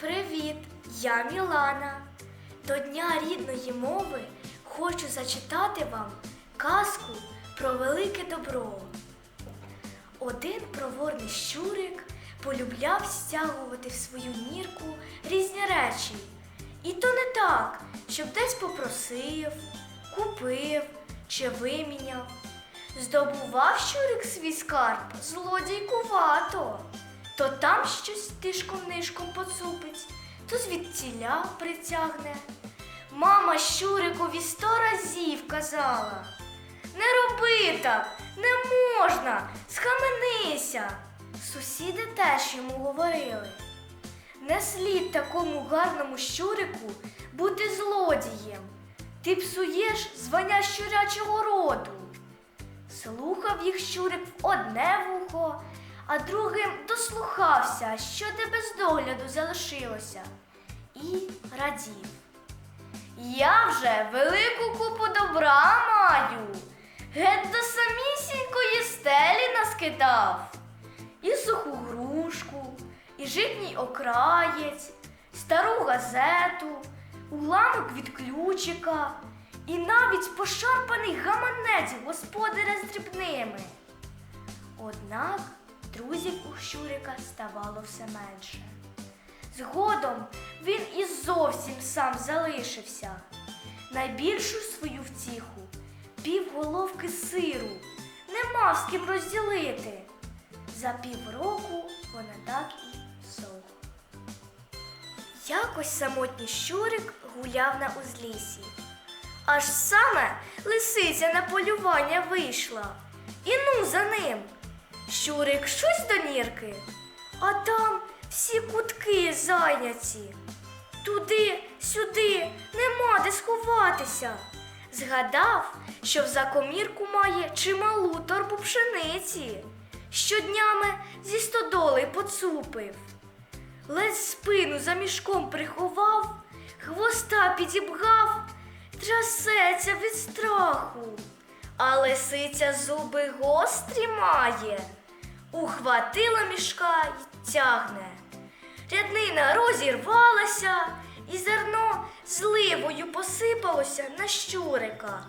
Привіт, я Мілана. До Дня рідної мови хочу зачитати вам казку про велике добро. Один проворний щурик полюбляв стягувати в свою нірку різні речі. І то не так, щоб десь попросив, купив чи виміняв. Здобував щурик свій скарб злодійкувато. То там щось тишком-нишком поцупить, то звідтіля притягне. Мама щурикові сто разів казала. Не роби так, не можна, схаменися. Сусіди теж йому говорили. Не слід такому гарному щурику бути злодієм. Ти псуєш звання щурячого роду. Слухав їх щурик в одне вухо, а другим дослухався, що те без догляду залишилося, і радів. Я вже велику купу добра маю, геть до самісінької стелі наскидав. І суху грушку, і житній окраєць, стару газету, уламок від ключика, і навіть пошарпаний гаманець господаря з дрібними. Однак друзів у Щурика ставало все менше. Згодом він і зовсім сам залишився. Найбільшу свою втіху півголовки сиру не мав з ким розділити. За півроку вона так і всохла. Якось самотній щурик гуляв на узліссі. Аж саме лисиця на полювання вийшла. І ну за ним. Щурик щось до нірки, а там всі кутки зайняті. Туди, сюди, нема де сховатися. Згадав, що в закомірку має чималу торбу пшениці. Щоднями зі стодоли поцупив. Ледь спину за мішком приховав, хвоста підібгав, трясеться від страху. А лисиця зуби гострі має, ухватила мішка й тягне. Ряднина розірвалася, і зерно зливою посипалося на щурика.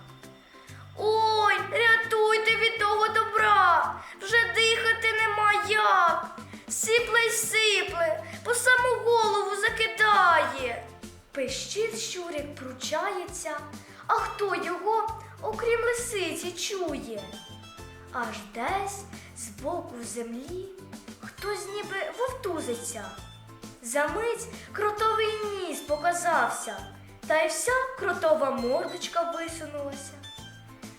Ой, рятуйте від того добра, вже дихати нема як. Сипле й сипле, по саму голову закидає. Пищить щурик, пручається, а хто його, окрім лисиці, чує? Аж десь збоку землі хтось ніби вовтузиться. Замить кротовий ніс показався, та й вся кротова мордочка висунулася.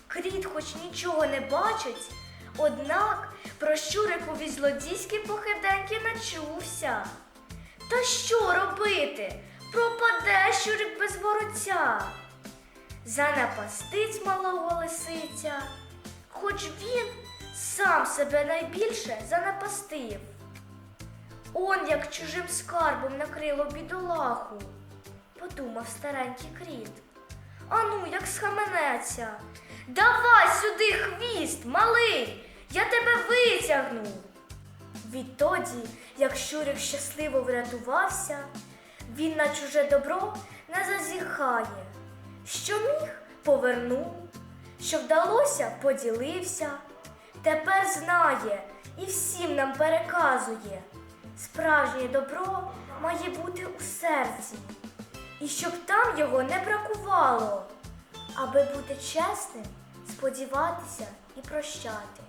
Кріт хоч нічого не бачить, однак про щурикові злодійські похиденьки начувся. Та що робити? Пропаде щурик без вороця. Занапастить малого лисиця, хоч він сам себе найбільше занапастив. Он як чужим скарбом накрило бідолаху, подумав старенький кріт. Ану, як схаменеться. Давай сюди хвіст, малий, я тебе витягну. Відтоді, як Щурик щасливо врятувався, він на чуже добро не зазіхає. Що міг, повернув, що вдалося, поділився. Тепер знає і всім нам переказує. Справжнє добро має бути у серці, і щоб там його не бракувало, аби бути чесним, сподіватися і прощати.